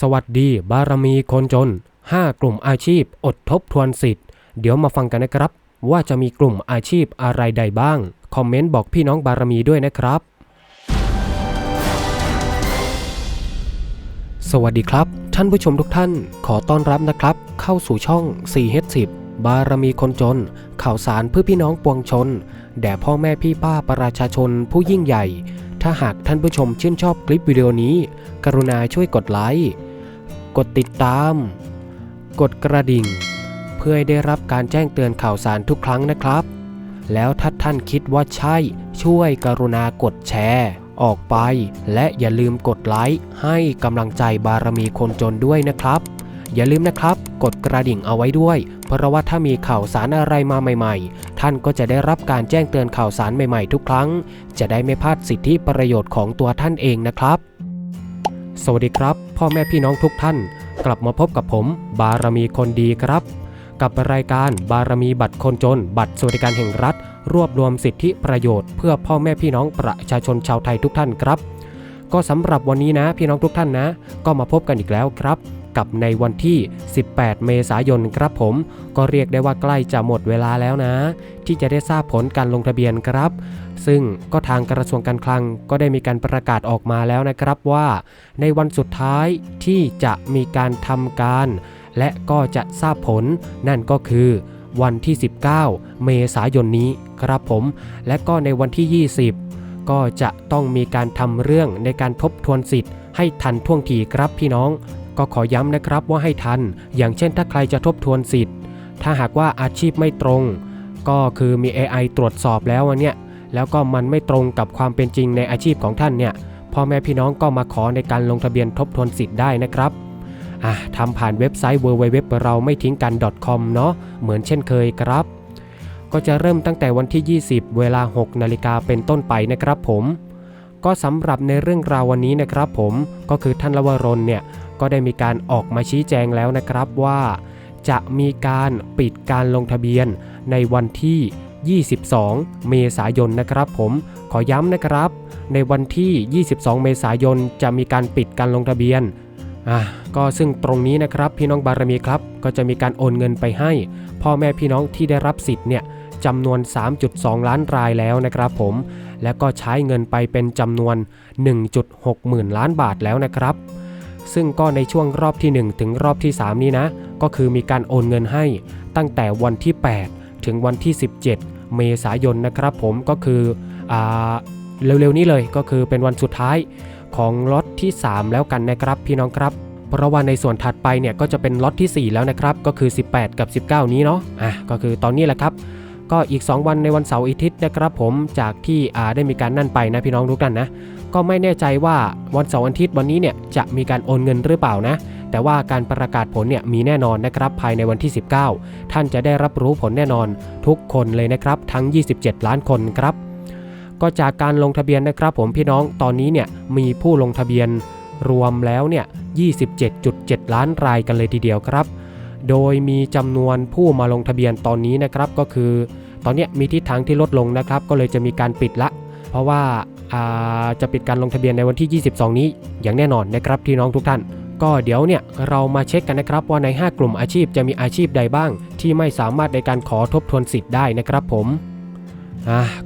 สวัสดีบารมีคนจน 5 กลุ่มอาชีพ อดทบทวนสิทธิ์ เดี๋ยวมาฟังกันนะครับ ว่าจะมีกลุ่มอาชีพอะไรใดบ้าง คอมเมนต์บอกพี่น้องบารมีด้วยนะครับ สวัสดีครับ ท่านผู้ชมทุกท่าน ขอต้อนรับนะครับ เข้าสู่ช่อง 4H10 บารมีคนจน ข่าวสารเพื่อพี่น้องปวงชน แด่พ่อแม่พี่ป้าประชาชนผู้ยิ่งใหญ่ ถ้าหากท่านผู้ชมชื่นชอบคลิปวิดีโอนี้ กรุณาช่วยกดไลค์ กดติดตาม กดกระดิ่ง เพื่อให้ได้รับการแจ้งเตือนข่าวสารทุกครั้งนะครับ แล้วถ้าท่านคิดว่าใช่ ช่วยกรุณากดแชร์ ออกไป และอย่าลืมกดไลค์ให้กำลังใจบารมีคนจนด้วยนะครับ อย่าลืมนะครับ กดกระดิ่งเอาไว้ด้วย เพราะว่าถ้ามีข่าวสารอะไรมาใหม่ ๆ ท่านก็จะได้รับการแจ้งเตือนข่าวสารใหม่ๆ ทุกครั้ง จะได้ไม่พลาดสิทธิประโยชน์ของตัวท่านเองนะครับ สวัสดีครับ พ่อแม่พี่น้องทุกท่าน กลับมาพบกับผม บารมีคนดีครับ กับรายการบารมีบัตรคนจน บัตรสวัสดิการแห่งรัฐ รวบรวมสิทธิประโยชน์เพื่อพ่อแม่พี่น้องประชาชนชาวไทยทุกท่านครับ ก็สำหรับวันนี้นะพี่น้องทุกท่านนะ ก็มาพบกันอีกแล้วครับ กับในวันที่ 18 เมษายนครับผม ก็เรียกได้ว่าใกล้จะหมดเวลาแล้วนะ ที่จะได้ทราบผลการลงทะเบียนครับ ซึ่งก็ทางกระทรวงการคลังก็ได้มีการประกาศออกมาแล้วนะครับว่า ในวันสุดท้ายที่จะมีการทำการ และก็จะทราบผลนั่นก็คือวันที่ 19 เมษายนนี้ครับผม และก็ในวันที่ 20 ก็จะต้องมีการทำเรื่องในการทบทวนสิทธิ์ให้ทันท่วงทีครับพี่น้อง ก็ขอย้ำนะครับว่าให้ทัน อย่างเช่นถ้าใครจะทบทวนสิทธิ์ ถ้าหากว่าอาชีพไม่ตรง ก็คือมี AI ตรวจสอบแล้วอันเนี้ยแล้วก็มันไม่ตรงกับความเป็นจริงในอาชีพของท่านเนี่ยพ่อแม่พี่น้องก็มาขอในการลงทะเบียนทบทวนสิทธิ์ได้นะครับอะทำผ่านเว็บไซต์ www เราไม่ทิ้งกัน .com เนาะเหมือนเช่นเคยครับ ก็จะเริ่มตั้งแต่วันที่ 20 เวลา 6 นาฬิกาเป็นต้นไปนะครับผม ก็สำหรับในเรื่องราววันนี้นะครับผมก็คือท่านลวรนเนี่ย ก็ได้มีการออกมาชี้แจงแล้วนะครับว่า จะมีการปิดการลงทะเบียนในวันที่ 22 เมษายนนะครับ ผมขอย้ำนะครับ ในวันที่ 22 เมษายนจะมีการปิดการลงทะเบียนอะก็ซึ่งตรงนี้นะครับพี่น้องบารมีครับ ก็จะมีการโอนเงินไปให้ พ่อแม่พี่น้องที่ได้รับสิทธิ์เนี่ยจำนวน 3.2 ล้านรายแล้วนะครับผม และก็ใช้เงินไปเป็นจำนวน 1.6 หมื่นล้านบาทแล้วนะครับ ซึ่งก็ในช่วงรอบที่ 1 ถึงรอบที่ 3 นี้นะ ก็คือมีการโอนเงินให้ตั้งแต่วันที่ 8 ถึงวันที่ 17 เมษายนนะครับผมก็คืออเร็วๆนี้เลยก็คือเป็นวันสุดท้ายของล็อตที่ 3 แล้วกันนะครับพี่น้องครับ เพราะว่าในส่วนถัดไปเนี่ยก็จะเป็นล็อตที่ 4 แล้วนะครับ ก็คือ 18 กับ 19 นี้เนาะอะก็คือตอนนี้แหละครับก็อีก 2 วันในวันเสาร์อาทิตย์นะครับผมจากที่ได้มีการนั่นไปนะพี่น้องทุกท่านนะ ก็ไม่แน่ใจว่าวันเสาร์อาทิตย์วันนี้เนี่ยจะมีการโอนเงินหรือเปล่านะ แต่ว่าการประกาศผลเนี่ยมีแน่นอนนะครับภายในวันที่ 19 ท่านจะได้รับรู้ผลแน่นอนทุกคนเลยนะครับทั้ง 27 ล้านคนครับ ก็จากการลงทะเบียนนะครับผมพี่น้องตอนนี้เนี่ยมีผู้ลงทะเบียนรวมแล้วเนี่ย 27.7 ล้านรายกันเลยทีเดียวครับ โดยมีจำนวนผู้มาลงทะเบียนตอนนี้นะครับก็คือ ตอนนี้มีทิศทางที่ลดลงนะครับ ก็เลยจะมีการปิดละ เพราะว่า จะปิดการลงทะเบียนในวันที่ 22 นี้ อย่างแน่นอนนะครับพี่น้องทุกท่าน ก็เดี๋ยวเนี่ยเรามาเช็คกันนะครับว่าใน 5 กลุ่มอาชีพจะมีอาชีพใดบ้าง ที่ไม่สามารถในการขอทบทวนสิทธิ์ได้นะครับผม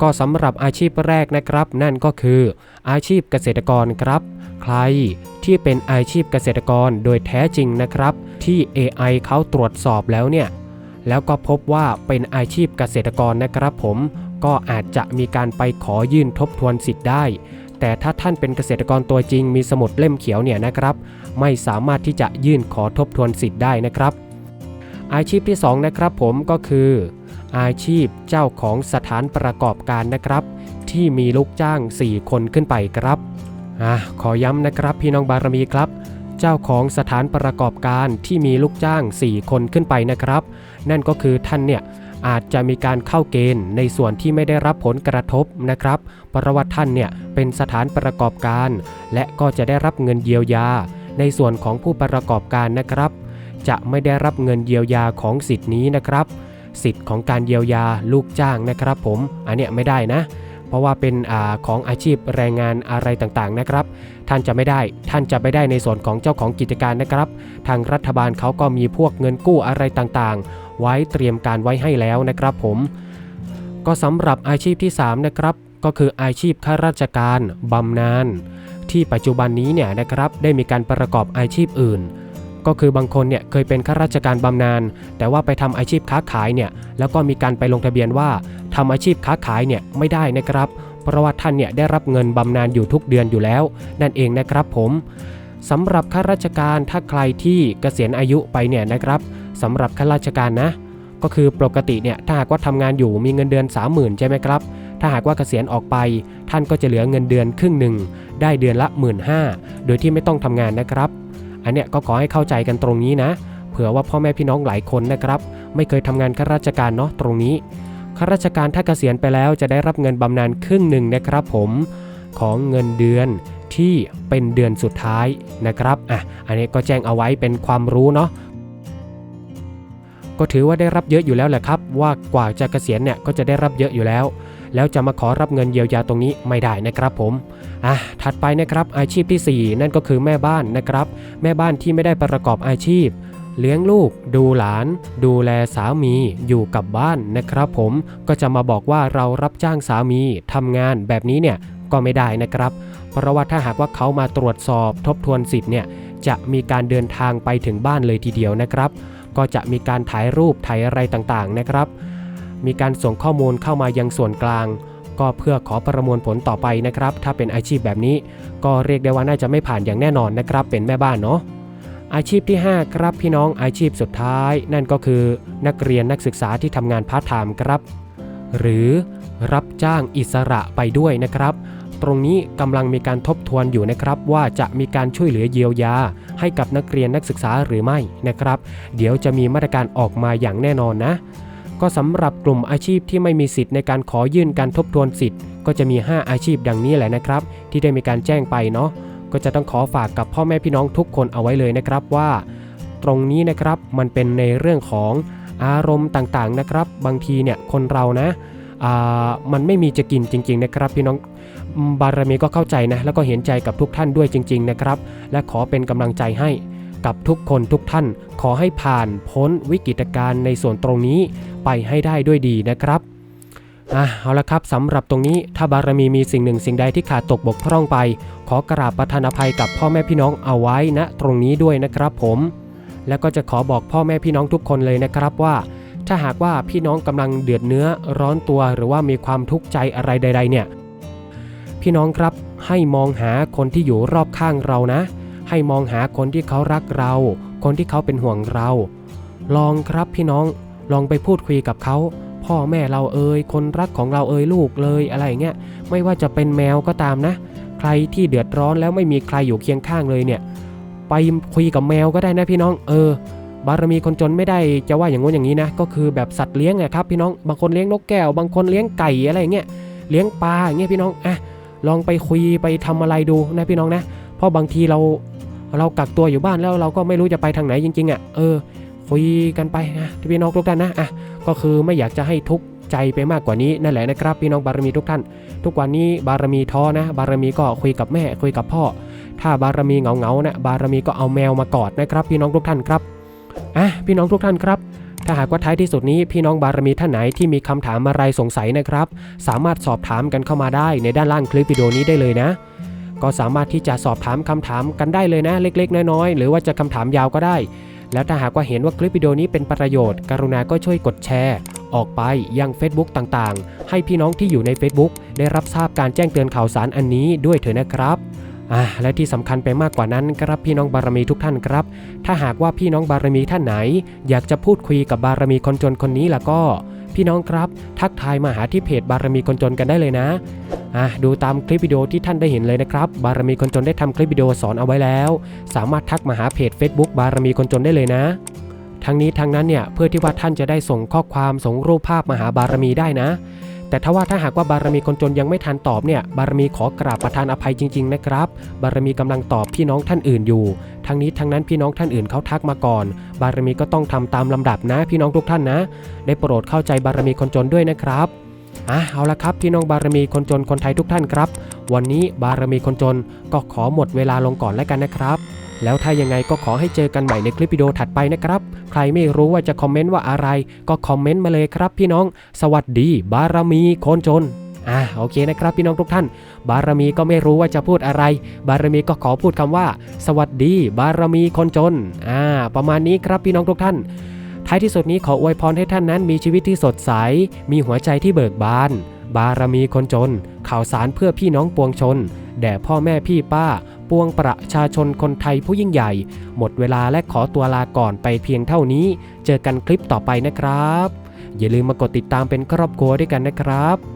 ก็สำหรับอาชีพแรกนะครับ นั่นก็คือ อาชีพเกษตรกรครับ ใครที่เป็นอาชีพเกษตรกรโดยแท้จริงนะครับ ที่ AI เขาตรวจสอบแล้วเนี่ยแล้วก็พบว่าเป็นอาชีพเกษตรกรนะครับผม ก็อาจจะมีการไปขอยื่นทบทวนสิทธิ์ได้ แต่ถ้าท่านเป็นเกษตรกรตัวจริงมีสมุดเล่มเขียวเนี่ยนะครับ ไม่สามารถที่จะยื่นขอทบทวนสิทธิ์ได้นะครับ อาชีพที่สองนะครับผมก็คือ อาชีพเจ้าของสถานประกอบการนะครับ ที่มีลูกจ้าง 4 คนขึ้นไปครับอะขอย้ำนะครับพี่น้องบารมีครับเจ้าของสถานประกอบการที่มีลูกจ้าง 4 คนขึ้นไปนะครับ นั่นก็คือท่านเนี่ย อาจจะมีการเข้าเกณฑ์ในส่วนที่ไม่ได้รับผลกระทบนะครับ เพราะว่าท่านเนี่ยเป็นสถานประกอบการ และก็จะได้รับเงินเยียวยา ในส่วนของผู้ประกอบการนะครับ จะไม่ได้รับเงินเยียวยาของสิทธินี้นะครับ สิทธิ์ของการเยียวยาลูกจ้างนะครับ ผมอันเนี้ยไม่ได้นะ เพราะว่าเป็นอของอาชีพแรงงานอะไรต่างๆนะครับ ท่านจะไม่ได้ท่านจะไปได้ในส่วนของเจ้าของกิจการนะครับ ทางรัฐบาลเขาก็มีพวกเงินกู้อะไรต่างๆ ไว้เตรียมการไว้ให้แล้วนะครับผม ก็สำหรับอาชีพที่ 3 นะครับ ก็คืออาชีพข้าราชการบำนาญที่ปัจจุบันนี้เนี่ยนะครับได้มีการประกอบอาชีพอื่น ก็คือบางคนเนี่ยเคยเป็นข้าราชการบำนาญแต่ว่าไปทำอาชีพค้าขายเนี่ยแล้วก็มีการไปลงทะเบียนว่าทำอาชีพค้าขายเนี่ยไม่ได้นะครับ เพราะว่าท่านเนี่ยได้รับเงินบำนาญอยู่ทุกเดือนอยู่แล้ว นั่นเองนะครับผมสำหรับข้าราชการถ้าใครที่เกษียณอายุไปเนี่ยนะครับ สำหรับข้าราชการนะ ก็คือปกติเนี่ยถ้าหากว่าทำงานอยู่มีเงินเดือน 30,000 ใช่ไหมครับ ถ้าหากว่าเกษียณออกไป ท่านก็จะเหลือเงินเดือนครึ่งหนึ่งได้เดือนละ 1 5ื่นโดยที่ไม่ต้องทำงานนะครับ อันเนี้ยก็ขอให้เข้าใจกันตรงนี้นะ เผื่อว่าพ่อแม่พี่น้องหลายคนนะครับ ไม่เคยทำงานข้าราชการเนาะตรงนี้ข้าราชการถ้าเกษียณไปแล้วจะได้รับเงินบำนาญครึ่งหนึ่งนะครับผมของเงินเดือนที่เป็นเดือนสุดท้ายนะครับ อะ อันนี้ก็แจ้งเอาไว้เป็นความรู้เนาะ ก็ถือว่าได้รับเยอะอยู่แล้วแหละครับ ว่ากว่าจะเกษียณเนี่ยก็จะได้รับเยอะอยู่แล้ว แล้วจะมาขอรับเงินเยียวยาตรงนี้ไม่ได้นะครับผมอะถัดไปนะครับอาชีพที่ 4 นั่นก็คือแม่บ้านนะครับ แม่บ้านที่ไม่ได้ประกอบอาชีพเลี้ยงลูก ดูหลาน ดูแลสามี อยู่กับบ้านนะครับ ผมก็จะมาบอกว่าเรารับจ้างสามีทำงานแบบนี้เนี่ยก็ไม่ได้นะครับ เพราะว่าถ้าหากว่าเขามาตรวจสอบทบทวนสิทธิ์เนี่ยจะมีการเดินทางไปถึงบ้านเลยทีเดียวนะครับ ก็จะมีการถ่ายรูปถ่ายอะไรต่างๆนะครับ มีการส่งข้อมูลเข้ามายังส่วนกลาง ก็เพื่อขอประมวลผลต่อไปนะครับ ถ้าเป็นอาชีพแบบนี้ ก็เรียกได้ว่าน่าจะไม่ผ่านอย่างแน่นอนนะครับ เป็นแม่บ้านเนาะอาชีพที่ 5 ครับพี่น้องอาชีพสุดท้าย นั่นก็คือนักเรียนนักศึกษาที่ทำงานพาร์ทไทม์ครับ หรือรับจ้างอิสระไปด้วยนะครับ ตรงนี้กำลังมีการทบทวนอยู่นะครับ ว่าจะมีการช่วยเหลือเยียวยา ให้กับนักเรียนนักศึกษาหรือไม่นะครับ เดี๋ยวจะมีมาตรการออกมาอย่างแน่นอนนะ ก็สำหรับกลุ่มอาชีพที่ไม่มีสิทธิ์ในการขอยื่นการทบทวนสิทธิ์ ก็จะมี 5 อาชีพดังนี้แหละนะครับ ที่ได้มีการแจ้งไปเนาะก็จะต้องขอฝากกับพ่อแม่พี่น้องทุกคนเอาไว้เลยนะครับว่า ตรงนี้นะครับมันเป็นในเรื่องของอารมณ์ต่างๆนะครับ บางทีเนี่ยคนเรานะมันไม่มีจะกินจริง ๆ นะครับพี่น้อง บารมีก็เข้าใจนะ แล้วก็เห็นใจกับทุกท่านด้วยจริง ๆ นะครับ และขอเป็นกำลังใจให้กับทุกคนทุกท่าน ขอให้ผ่านพ้นวิกฤตการณ์ในส่วนตรงนี้ไปให้ได้ด้วยดีนะครับอะเอาละครับสำหรับตรงนี้ถ้าบารมีมีสิ่งหนึ่งสิ่งใดที่ขาดตกบกพร่องไป ขอกราบประทานอภัยกับพ่อแม่พี่น้องเอาไว้ณตรงนี้ด้วยนะครับผมแล้วก็จะขอบอกพ่อแม่พี่น้องทุกคนเลยนะครับว่า ถ้าหากว่าพี่น้องกำลังเดือดเนื้อร้อนตัวหรือว่ามีความทุกข์ใจอะไรใด ๆ เนี่ย พี่น้องครับ ให้มองหาคนที่อยู่รอบข้างเรานะ ให้มองหาคนที่เขารักเรา คนที่เขาเป็นห่วงเรา ลองครับพี่น้องลองไปพูดคุยกับเขา พ่อแม่เราเอ่ยคนรักของเราเอ่ยลูกเลยอะไรเงี้ยไม่ว่าจะเป็นแมวก็ตามนะ ใครที่เดือดร้อนแล้วไม่มีใครอยู่เคียงข้างเลยเนี่ย ไปคุยกับแมวก็ได้นะพี่น้องเออบารมีคนจนไม่ได้จะว่าอย่างงู้นอย่างนี้นะ ก็คือแบบสัตว์เลี้ยงอะครับพี่น้องบางคนเลี้ยงนกแก้ว บางคนเลี้ยงไก่อะไรเงี้ยเลี้ยงปลาอย่างเงี้ยพี่น้องอะ ลองไปคุยไปทำอะไรดูนะพี่น้องนะ เพราะบางทีเราเรากักตัวอยู่บ้านแล้วเราก็ไม่รู้จะไปทางไหนจริงๆอะ่ะเออคุยกันไปนะพี่น้องทุกท่านนะอะก็คือไม่อยากจะให้ทุกใจไปมากกว่านี้นั่นแหละนะครับ พี่น้องบารมีทุกท่าน ทุกวันนี้บารมีท้อนะ บารมีก็คุยกับแม่คุยกับพ่อ ถ้าบารมีเหงาๆนะบารมีก็เอาแมวมากอดนะครับ พี่น้องทุกท่านครับอะพี่น้องทุกท่านครับ ถ้าหากว่าท้ายที่สุดนี้พี่น้องบารมีท่านไหนที่มีคำถามอะไรสงสัยนะครับ สามารถสอบถามกันเข้ามาได้ในด้านล่างคลิปวิดีโอนี้ได้เลยนะ ก็สามารถที่จะสอบถามคำถามกันได้เลยนะ เล็ก ๆ น้อยๆหรือว่าจะคำถามยาวก็ได้ แล้วถ้าหากว่าเห็นว่าคลิปวิดีโอนี้เป็นประโยชน์ กรุณาก็ช่วยกดแชร์ ออกไปยัง Facebook ต่างๆ ให้พี่น้องที่อยู่ใน Facebook ได้รับทราบการแจ้งเตือนข่าวสารอันนี้ด้วยเถอะนะครับ อ่าและที่สำคัญไปมากกว่านั้นครับพี่น้องบารมีทุกท่านครับ ถ้าหากว่าพี่น้องบารมีท่านไหน อยากจะพูดคุยกับบารมีคนจนคนนี้ล้วก็ พี่น้องครับ ทักทายมาหาที่เพจบารมีคนจนกันได้เลยนะอะดูตามคลิปวิดีโอที่ท่านได้เห็นเลยนะครับ บารมีคนจนได้ทำคลิปวิดีโอสอนเอาไว้แล้ว สามารถทักมาหาเพจ Facebook บารมีคนจนได้เลยนะทั้งนี้ทั้งนั้นเนี่ยเพื่อที่ว่าท่านจะได้ส่งข้อความส่งรูปภาพมาหาบารมีได้นะ แต่ถ้าว่าถ้าหากว่าบารมีคนจนยังไม่ทันตอบเนี่ยบารมีขอกราบประทานอภัยจริง ๆ นะครับ บารมีกำลังตอบพี่น้องท่านอื่นอยู่ ทั้งนี้ทั้งนั้นพี่น้องท่านอื่นเขาทักมาก่อน บารมีก็ต้องทำตามลำดับนะ พี่น้องทุกท่านนะ ได้โปรดเข้าใจบารมีคนจนด้วยนะครับอะเอาละครับพี่น้องบารมีคนจนคนไทยทุกท่านครับ วันนี้บารมีคนจนก็ขอหมดเวลาลงก่อนแล้วกันนะครับ แล้วถ้ายังไงก็ขอให้เจอกันใหม่ในคลิปวิดีโอถัดไปนะครับ ใครไม่รู้ว่าจะคอมเมนต์ว่าอะไร ก็คอมเมนต์มาเลยครับพี่น้อง สวัสดี บารมีคนจนอ่าโอเคนะครับพี่น้องทุกท่าน บารมีก็ไม่รู้ว่าจะพูดอะไร บารมีก็ขอพูดคำว่า สวัสดี บารมีคนจนอ่าประมาณนี้ครับพี่น้องทุกท่าน ท้ายที่สุดนี้ขออวยพรให้ท่านนั้น มีชีวิตที่สดใส มีหัวใจที่เบิกบาน บารมีคนจน ข่าวสารเพื่อพี่น้องปวงชน แด่พ่อแม่พี่ป้า วงประชาชนคนไทยผู้ยิ่งใหญ่ หมดเวลาและขอตัวลาก่อนไปเพียงเท่านี้ เจอกันคลิปต่อไปนะครับ อย่าลืมมากดติดตามเป็นครอบครัวด้วยกันนะครับ